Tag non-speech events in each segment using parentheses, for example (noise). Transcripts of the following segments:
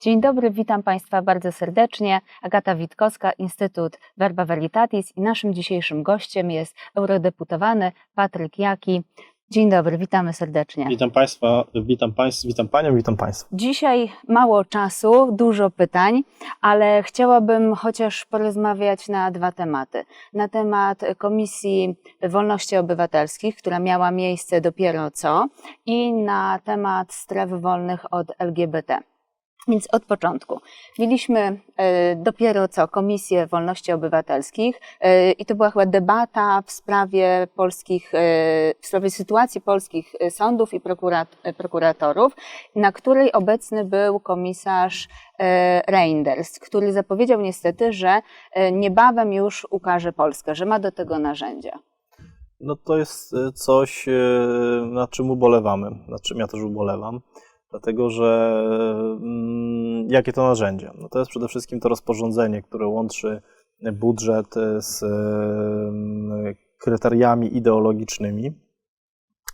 Dzień dobry, witam Państwa bardzo serdecznie. Agata Witkowska, Instytut Verba Veritatis i naszym dzisiejszym gościem jest eurodeputowany Patryk Jaki. Dzień dobry, witamy serdecznie. Witam Państwa, witam Państwa, witam Panią, witam Państwa. Dzisiaj mało czasu, dużo pytań, ale chciałabym chociaż porozmawiać na dwa tematy. Na temat Komisji Wolności Obywatelskich, która miała miejsce dopiero co, i na temat stref wolnych od LGBT. Więc od początku. Mieliśmy e, dopiero co Komisję Wolności Obywatelskich e, i to była chyba debata w sprawie polskich, e, w sprawie sytuacji polskich sądów i prokurat, prokuratorów, na której obecny był komisarz Reinders, który zapowiedział niestety, że niebawem już ukaże Polskę, że ma do tego narzędzia. No to jest coś, nad czym ubolewamy, nad czym ja też ubolewam, dlatego że mm, jakie to narzędzie? No to jest przede wszystkim to rozporządzenie, które łączy budżet z e, kryteriami ideologicznymi,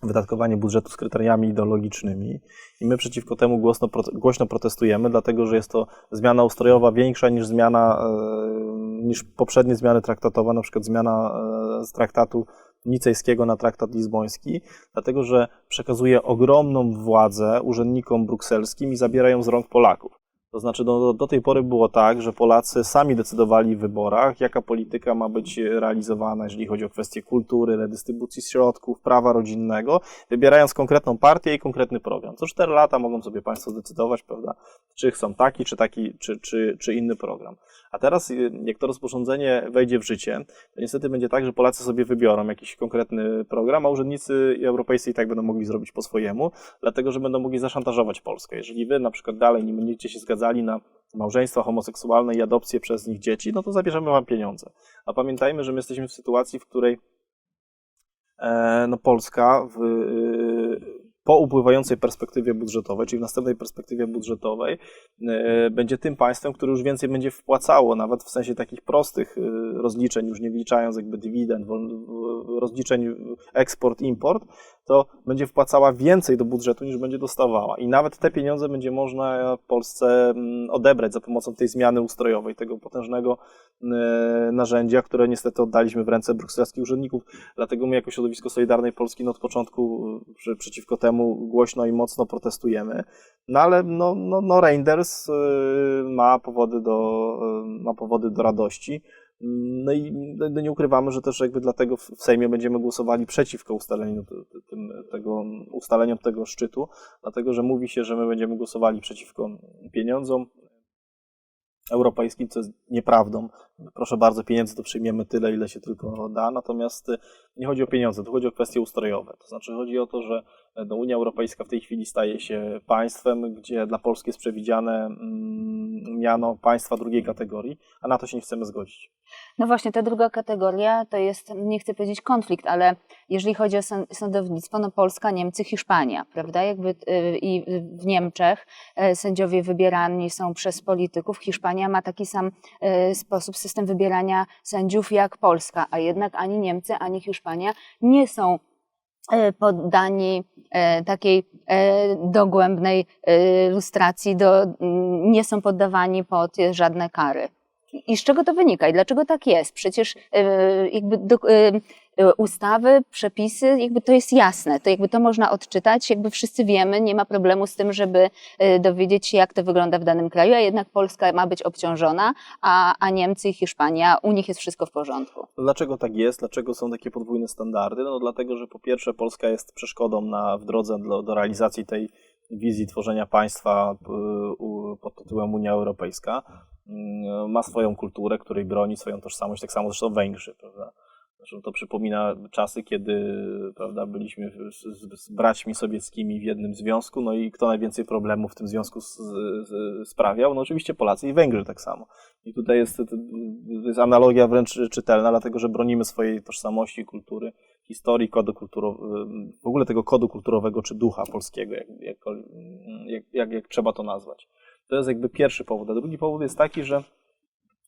wydatkowanie budżetu z kryteriami ideologicznymi i my przeciwko temu głośno, głośno protestujemy, dlatego że jest to zmiana ustrojowa większa niż zmiana, e, niż poprzednie zmiany traktatowe, na przykład zmiana e, z traktatu nicejskiego na traktat lizboński, dlatego że przekazuje ogromną władzę urzędnikom brukselskim i zabiera ją z rąk Polaków. To znaczy, do, do tej pory było tak, że Polacy sami decydowali w wyborach, jaka polityka ma być realizowana, jeżeli chodzi o kwestie kultury, redystrybucji środków, prawa rodzinnego, wybierając konkretną partię i konkretny program. Co 4 lata mogą sobie Państwo zdecydować, prawda, czy chcą taki, czy taki, czy, czy, czy inny program. A teraz, jak to rozporządzenie wejdzie w życie, to niestety będzie tak, że Polacy sobie wybiorą jakiś konkretny program, a urzędnicy europejscy i tak będą mogli zrobić po swojemu, dlatego że będą mogli zaszantażować Polskę. Jeżeli wy na przykład dalej nie będziecie się zgadzali na małżeństwa homoseksualne i adopcję przez nich dzieci, no to zabierzemy wam pieniądze. A pamiętajmy, że my jesteśmy w sytuacji, w której e, no Polska w, e, po upływającej perspektywie budżetowej, czyli w następnej perspektywie budżetowej, e, będzie tym państwem, które już więcej będzie wpłacało, nawet w sensie takich prostych e, rozliczeń, już nie wliczając jakby dywidend, rozliczeń eksport, import, to będzie wpłacała więcej do budżetu niż będzie dostawała. I nawet te pieniądze będzie można Polsce mm, odebrać za pomocą tej zmiany ustrojowej, tego potężnego narzędzia, które niestety oddaliśmy w ręce brukselskich urzędników. Dlatego my jako środowisko Solidarnej Polski no od początku e, przeciwko temu głośno i mocno protestujemy. No ale no, no, no Reinders e, ma powody do, e, ma powody do radości. No i no nie ukrywamy, że też jakby dlatego w Sejmie będziemy głosowali przeciwko ustaleniu tym, tego, ustaleniom tego szczytu, dlatego że mówi się, że my będziemy głosowali przeciwko pieniądzom europejskim, co jest nieprawdą. Proszę bardzo, pieniędzy to przyjmiemy tyle, ile się tylko da, natomiast y, nie chodzi o pieniądze, tu chodzi o kwestie ustrojowe. To znaczy chodzi o to, że no, Unia Europejska w tej chwili staje się państwem, gdzie dla Polski jest przewidziane mm, miano państwa drugiej kategorii, a na to się nie chcemy zgodzić. No właśnie, ta druga kategoria to jest, nie chcę powiedzieć konflikt, ale jeżeli chodzi o sąd- sądownictwo, no Polska, Niemcy, Hiszpania, prawda? Jakby y, i w Niemczech y, sędziowie wybierani są przez polityków, Hiszpania ma taki sam y, sposób, system wybierania sędziów jak Polska, a jednak ani Niemcy, ani Hiszpania nie są y, poddani y, takiej y, dogłębnej lustracji, do, nie są poddawani pod żadne kary. I z czego to wynika i dlaczego tak jest? Przecież y, jakby do, y, y, ustawy, przepisy, jakby to jest jasne, to jakby to można odczytać, jakby wszyscy wiemy, nie ma problemu z tym, żeby dowiedzieć się, jak to wygląda w danym kraju, a jednak Polska ma być obciążona, a, a Niemcy i Hiszpania, u nich jest wszystko w porządku. Dlaczego tak jest? Dlaczego są takie podwójne standardy? No dlatego, że po pierwsze Polska jest przeszkodą na, w drodze do, do realizacji tej wizji tworzenia państwa y, pod tytułem Unia Europejska. Y, Ma swoją kulturę, której broni swoją tożsamość, tak samo zresztą Węgrzy, prawda? Zresztą to przypomina czasy, kiedy prawda, byliśmy z, z, braćmi sowieckimi w jednym związku, no i kto najwięcej problemów w tym związku z, z, sprawiał? No oczywiście Polacy i Węgrzy tak samo. I tutaj jest, jest analogia wręcz czytelna, dlatego że bronimy swojej tożsamości, kultury, historii, kodu kulturowego, w ogóle tego kodu kulturowego czy ducha polskiego, jak, jak, jak, jak, trzeba to nazwać. To jest jakby pierwszy powód. A drugi powód jest taki, że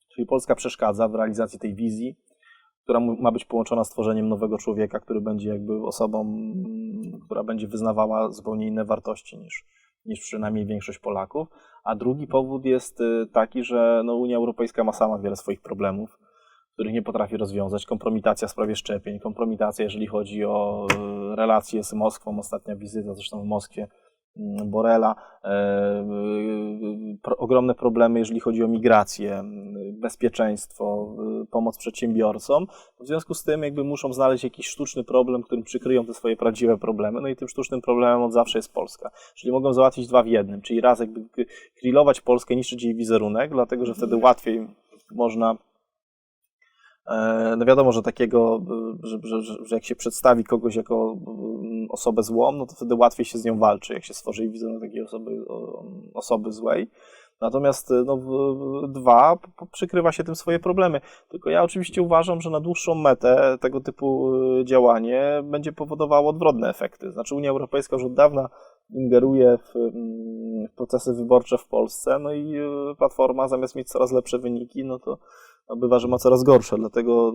czyli Polska przeszkadza w realizacji tej wizji, która ma być połączona z tworzeniem nowego człowieka, który będzie jakby osobą, która będzie wyznawała zupełnie inne wartości niż, niż przynajmniej większość Polaków. A drugi powód jest y, taki, że no, Unia Europejska ma sama wiele swoich problemów, których nie potrafi rozwiązać. Kompromitacja w sprawie szczepień, kompromitacja, jeżeli chodzi o y, relacje z Moskwą, ostatnia wizyta zresztą w Moskwie mm, Borela, e, pro, ogromne problemy, jeżeli chodzi o migrację, bezpieczeństwo, pomoc przedsiębiorcom. W związku z tym jakby muszą znaleźć jakiś sztuczny problem, którym przykryją te swoje prawdziwe problemy. No i tym sztucznym problemem od zawsze jest Polska. Czyli mogą załatwić dwa w jednym, czyli raz jakby grillować Polskę, niszczyć jej wizerunek, dlatego że wtedy łatwiej można E, No wiadomo, że takiego, y, że, że, że jak się przedstawi kogoś jako mm, osobę złą, no to wtedy łatwiej się z nią walczy, jak się stworzy wizerunek takiej osoby, osoby złej. Natomiast no, dwa, przykrywa się tym swoje problemy. Tylko ja oczywiście uważam, że na dłuższą metę tego typu działanie będzie powodowało odwrotne efekty. Znaczy Unia Europejska już od dawna ingeruje w, mm, w procesy wyborcze w Polsce, no i y, Platforma zamiast mieć coraz lepsze wyniki, no to no bywa, że ma coraz gorsze, dlatego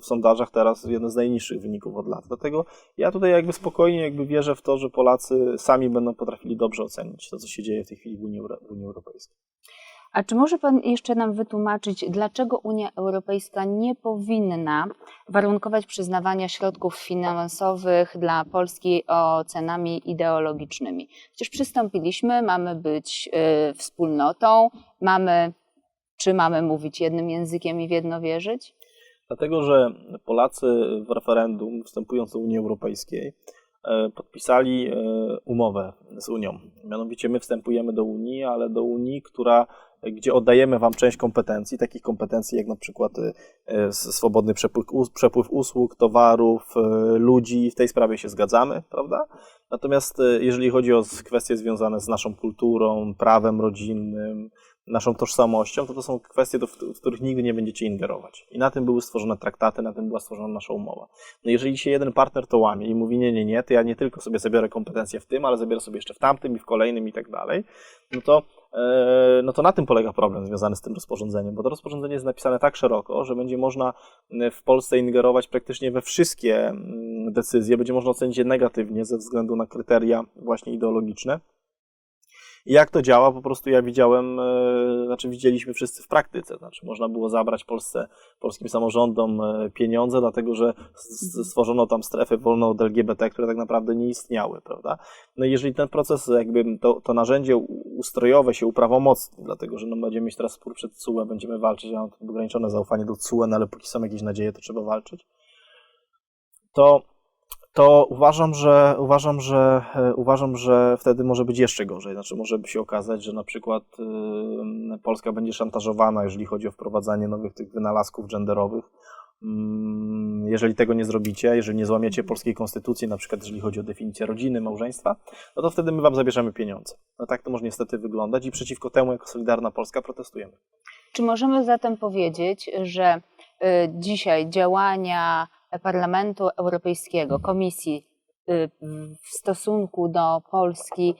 w sondażach teraz jeden z najniższych wyników od lat. Dlatego ja tutaj jakby spokojnie jakby wierzę w to, że Polacy sami będą potrafili dobrze ocenić to, co się dzieje w tej chwili w Unii, w Unii Europejskiej. A czy może Pan jeszcze nam wytłumaczyć, dlaczego Unia Europejska nie powinna warunkować przyznawania środków finansowych dla Polski ocenami ideologicznymi? Przecież przystąpiliśmy, mamy być y, wspólnotą, mamy, czy mamy mówić jednym językiem i w jedno wierzyć? Dlatego, że Polacy w referendum wstępując do Unii Europejskiej podpisali e, umowę z Unią. Mianowicie my wstępujemy do Unii, ale do Unii, która, gdzie oddajemy Wam część kompetencji, takich kompetencji jak na przykład e, swobodny przepływ, us- przepływ usług, towarów, e, ludzi. W tej sprawie się zgadzamy, prawda? Natomiast e, jeżeli chodzi o kwestie związane z naszą kulturą, prawem rodzinnym, naszą tożsamością, to to są kwestie, do, w których nigdy nie będziecie ingerować. I na tym były stworzone traktaty, na tym była stworzona nasza umowa. No jeżeli się jeden partner to łamie i mówi, nie, nie, nie, to ja nie tylko sobie zabiorę kompetencje w tym, ale zabiorę sobie jeszcze w tamtym i w kolejnym i tak dalej, no to, e, no to na tym polega problem związany z tym rozporządzeniem, bo to rozporządzenie jest napisane tak szeroko, że będzie można e, w Polsce ingerować praktycznie we wszystkie mm, decyzje, będzie można ocenić je negatywnie ze względu na kryteria właśnie ideologiczne. I jak to działa, po prostu ja widziałem, e, znaczy widzieliśmy wszyscy w praktyce. Znaczy można było zabrać Polsce, polskim samorządom e, pieniądze, dlatego że stworzono tam strefy wolne od LGBT, które tak naprawdę nie istniały, prawda? No i jeżeli ten proces, jakby to, to narzędzie ustrojowe się uprawomocni, dlatego że no będziemy mieć teraz spór przed CUE, będziemy walczyć, ja mam ograniczone zaufanie do CUE, no ale póki są jakieś nadzieje, to trzeba walczyć, to to uważam, że uważam, że e, uważam, że wtedy może być jeszcze gorzej. Znaczy może się okazać, że na przykład Polska będzie szantażowana, jeżeli chodzi o wprowadzanie nowych tych wynalazków genderowych. Mm, Jeżeli tego nie zrobicie, jeżeli nie złamiecie polskiej konstytucji, na przykład jeżeli chodzi o definicję rodziny, małżeństwa, no to wtedy my wam zabierzemy pieniądze. No tak to może niestety wyglądać i przeciwko temu jako Solidarna Polska protestujemy. Czy możemy zatem powiedzieć, że y, dzisiaj działania Parlamentu Europejskiego, Komisji y, w stosunku do Polski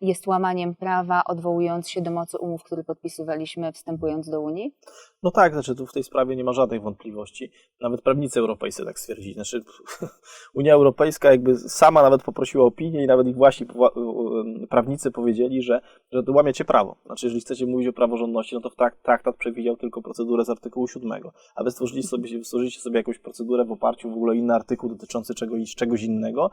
jest łamaniem prawa, odwołując się do mocy umów, które podpisywaliśmy wstępując do Unii? No tak, znaczy tu w tej sprawie nie ma żadnych wątpliwości. Nawet prawnicy europejscy tak stwierdzili. Znaczy, (laughs) Unia Europejska jakby sama nawet poprosiła opinię i nawet ich właśnie prawnicy powiedzieli, że, że łamiecie prawo. Znaczy, jeżeli chcecie mówić o praworządności, no to traktat przewidział tylko procedurę z artykułu 7, a wy stworzyliście sobie, stworzyliście sobie jakąś procedurę w oparciu w ogóle inny artykuł dotyczący czegoś, czegoś innego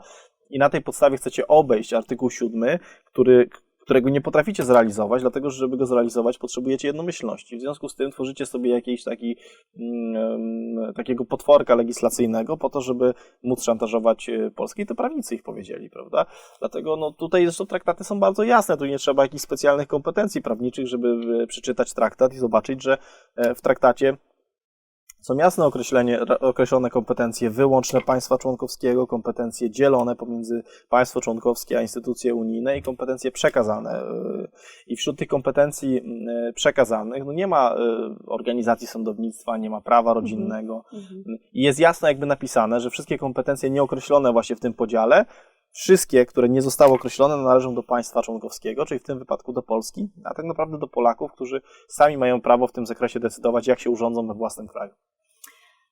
i na tej podstawie chcecie obejść artykuł 7, który, którego nie potraficie zrealizować, dlatego że żeby go zrealizować potrzebujecie jednomyślności. W związku z tym tworzycie sobie jakiś taki, mm, takiego potworka legislacyjnego po to, żeby móc szantażować e, Polskę i to prawnicy ich powiedzieli, prawda? Dlatego no, tutaj zresztą traktaty są bardzo jasne, tu nie trzeba jakichś specjalnych kompetencji prawniczych, żeby e, przeczytać traktat i zobaczyć, że e, w traktacie są jasne określone kompetencje wyłączne państwa członkowskiego, kompetencje dzielone pomiędzy państwo członkowskie a instytucje unijne i kompetencje przekazane. Y, I wśród tych kompetencji y, przekazanych no nie ma y, organizacji sądownictwa, nie ma prawa rodzinnego. I jest jasno jakby napisane, że wszystkie kompetencje nieokreślone właśnie w tym podziale, wszystkie, które nie zostały określone, należą do państwa członkowskiego, czyli w tym wypadku do Polski, a tak naprawdę do Polaków, którzy sami mają prawo w tym zakresie decydować, jak się urządzą we własnym kraju.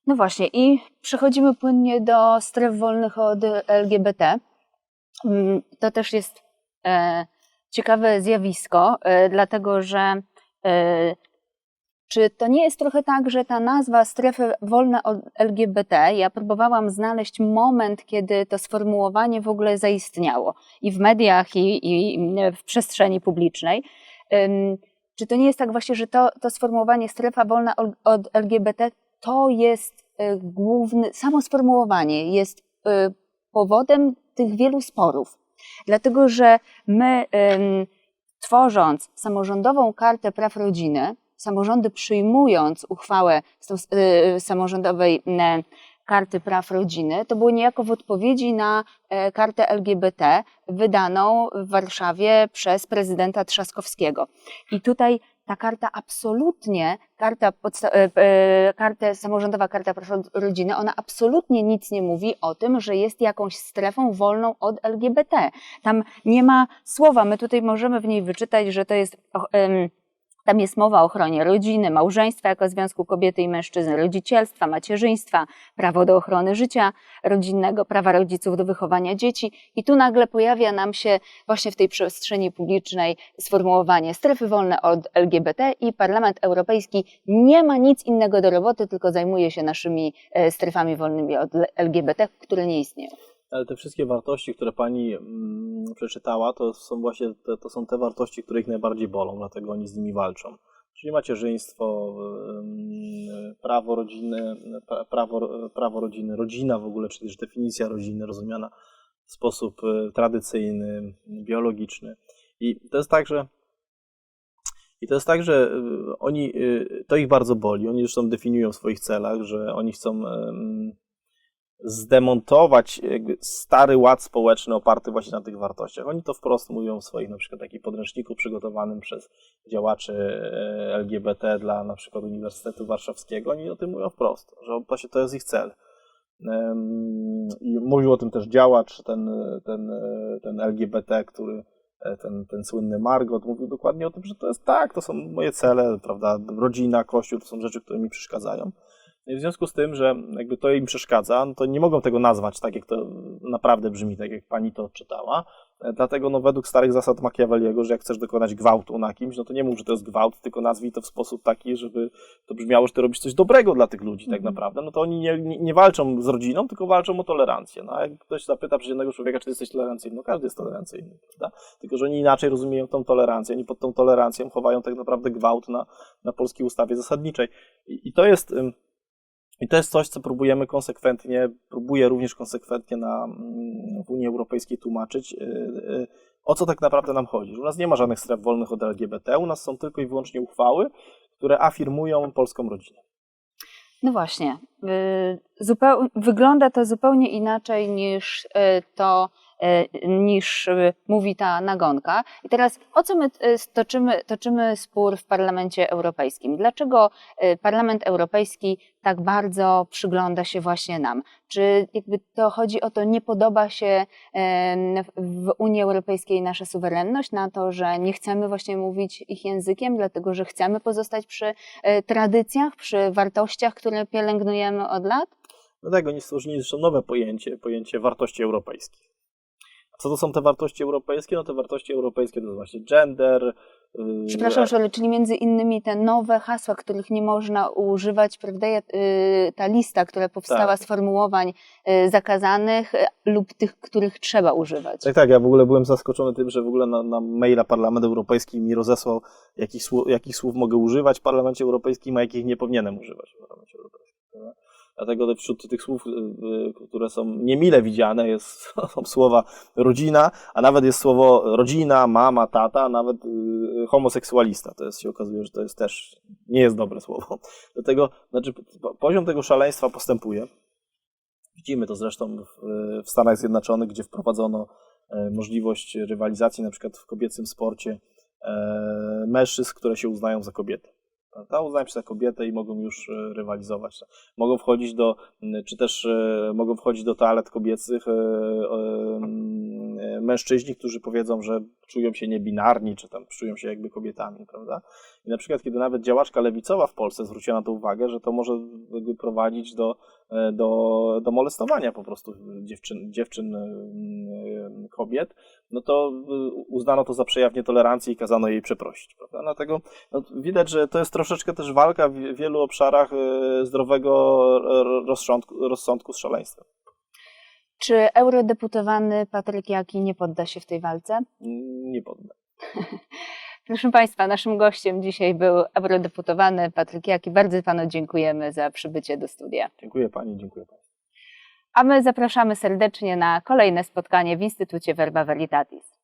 No właśnie, i przechodzimy płynnie do stref wolnych od LGBT. Mm, To też jest e, ciekawe zjawisko, e, dlatego że e, czy to nie jest trochę tak, że ta nazwa strefy wolne od LGBT, ja próbowałam znaleźć moment, kiedy to sformułowanie w ogóle zaistniało i w mediach, i, i w przestrzeni publicznej. Czy to nie jest tak właśnie, że to, to sformułowanie strefa wolna od- LGBT to jest y, główny, samo sformułowanie jest y, powodem tych wielu sporów. Dlatego, że my tworząc samorządową kartę praw rodziny, samorządy przyjmując uchwałę y, samorządowej y, karty praw rodziny, to było niejako w odpowiedzi na e, kartę LGBT wydaną w Warszawie przez prezydenta Trzaskowskiego. I tutaj ta karta absolutnie, karta, e, e, samorządowa karta praw rodziny, ona absolutnie nic nie mówi o tym, że jest jakąś strefą wolną od LGBT. Tam nie ma słowa, my tutaj możemy w niej wyczytać, że to jest, tam jest mowa o ochronie rodziny, małżeństwa jako związku kobiety i mężczyzny, rodzicielstwa, macierzyństwa, prawo do ochrony życia rodzinnego, prawa rodziców do wychowania dzieci. I tu nagle pojawia nam się właśnie w tej przestrzeni publicznej sformułowanie strefy wolne od LGBT i Parlament Europejski nie ma nic innego do roboty, tylko zajmuje się naszymi e, strefami wolnymi od LGBT, które nie istnieją. Ale te wszystkie wartości, które pani mm, przeczytała, to są właśnie te, to są te wartości, które ich najbardziej bolą, dlatego oni z nimi walczą. Czyli macierzyństwo, ym, prawo rodziny, pra- prawo, prawo rodziny, rodzina w ogóle, czyli też definicja rodziny rozumiana w sposób y, tradycyjny, biologiczny. I to jest tak, że i to jest tak, że y, oni, y, to ich bardzo boli. Oni zresztą definiują w swoich celach, że oni chcą zdemontować stary ład społeczny oparty właśnie na tych wartościach. Oni to wprost mówią w swoich na przykład takich podręczniku przygotowanym przez działaczy e, LGBT dla na przykład Uniwersytetu Warszawskiego. Oni o tym mówią wprost, że właśnie to jest ich cel. I mówił o tym też działacz, ten, ten, e, ten LGBT, który e, ten, ten słynny Margot mówił dokładnie o tym, że to jest tak, to są moje cele, prawda, rodzina, kościół, to są rzeczy, które mi przeszkadzają. No i w związku z tym, że jakby to im przeszkadza, no to nie mogą tego nazwać tak, jak to naprawdę brzmi, tak jak pani to odczytała. E, Dlatego no, według starych zasad Machiavelliego, że jak chcesz dokonać gwałtu na kimś, no to nie mów, że to jest gwałt, tylko nazwij to w sposób taki, żeby to brzmiało, że ty robisz coś dobrego dla tych ludzi tak Mhm. naprawdę. No to oni nie, nie, nie walczą z rodziną, tylko walczą o tolerancję. No a jak ktoś zapyta przeciętnego człowieka, czy ty jesteś tolerancyjny, no każdy jest tolerancyjny, prawda? Tylko, że oni inaczej rozumieją tą tolerancję, oni pod tą tolerancją chowają tak naprawdę gwałt na, na polskiej ustawie zasadniczej. I, i to jest... ym, i to jest coś, co próbujemy konsekwentnie, próbuję również konsekwentnie na, mm, w Unii Europejskiej tłumaczyć, y, y, o co tak naprawdę nam chodzi. U nas nie ma żadnych stref wolnych od LGBT, u nas są tylko i wyłącznie uchwały, które afirmują polską rodzinę. No właśnie. y, wygląda to zupełnie inaczej niż to, niż y, mówi ta nagonka. I teraz o co my y, toczymy, toczymy spór w Parlamencie Europejskim? Dlaczego Parlament Europejski tak bardzo przygląda się właśnie nam? Czy jakby to chodzi o to, nie podoba się w Unii Europejskiej nasza suwerenność na to, że nie chcemy właśnie mówić ich językiem, dlatego że chcemy pozostać przy e, tradycjach, przy wartościach, które pielęgnujemy od lat? Dlatego oni stworzyli nowe pojęcie, pojęcie wartości europejskich. Co to są te wartości europejskie? No te wartości europejskie to właśnie gender. y, Przepraszam, Szole, czyli między innymi te nowe hasła, których nie można używać, prawda? Y, Ta lista, która powstała Tak. sformułowań y, zakazanych lub tych, których trzeba używać. Tak, tak, ja w ogóle byłem zaskoczony tym, że w ogóle na, na maila Parlament Europejski mi rozesłał, jakich, słów, jakich słów mogę używać w Parlamencie Europejskim, a jakich nie powinienem używać w Parlamencie Europejskim. Dlatego wśród tych słów, y, y, które są niemile widziane, jest, (laughs) są słowa rodzina, a nawet jest słowo rodzina, mama, tata, nawet y, homoseksualista. To jest, się okazuje, że to jest też, nie jest dobre słowo. Dlatego, znaczy, po- poziom tego szaleństwa postępuje. Widzimy to zresztą w, w Stanach Zjednoczonych, gdzie wprowadzono e, możliwość rywalizacji na przykład w kobiecym sporcie e, mężczyzn, które się uznają za kobiety. Prawda? Uznają się za kobietę i mogą już e, rywalizować. Mogą wchodzić do, czy też e, mogą wchodzić do toalet kobiecych e, mężczyźni, którzy powiedzą, że czują się niebinarni, czy tam czują się jakby kobietami, prawda? I na przykład, kiedy nawet działaczka lewicowa w Polsce zwróciła na to uwagę, że to może prowadzić do, e, do, do molestowania po prostu dziewczyn, dziewczyn e, kobiet, no to e, uznano to za przejaw nietolerancji i kazano jej przeprosić, prawda? Dlatego no, widać, że to jest troszeczkę też walka w wielu obszarach e, zdrowego rozsądku, rozsądku z szaleństwem. Czy eurodeputowany Patryk Jaki nie podda się w tej walce? Nie poddam. (laughs) Proszę Państwa, naszym gościem dzisiaj był eurodeputowany Patryk Jaki. Bardzo Panu dziękujemy za przybycie do studia. Dziękuję Pani, dziękuję Państwu. A my zapraszamy serdecznie na kolejne spotkanie w Instytucie Verba Veritatis.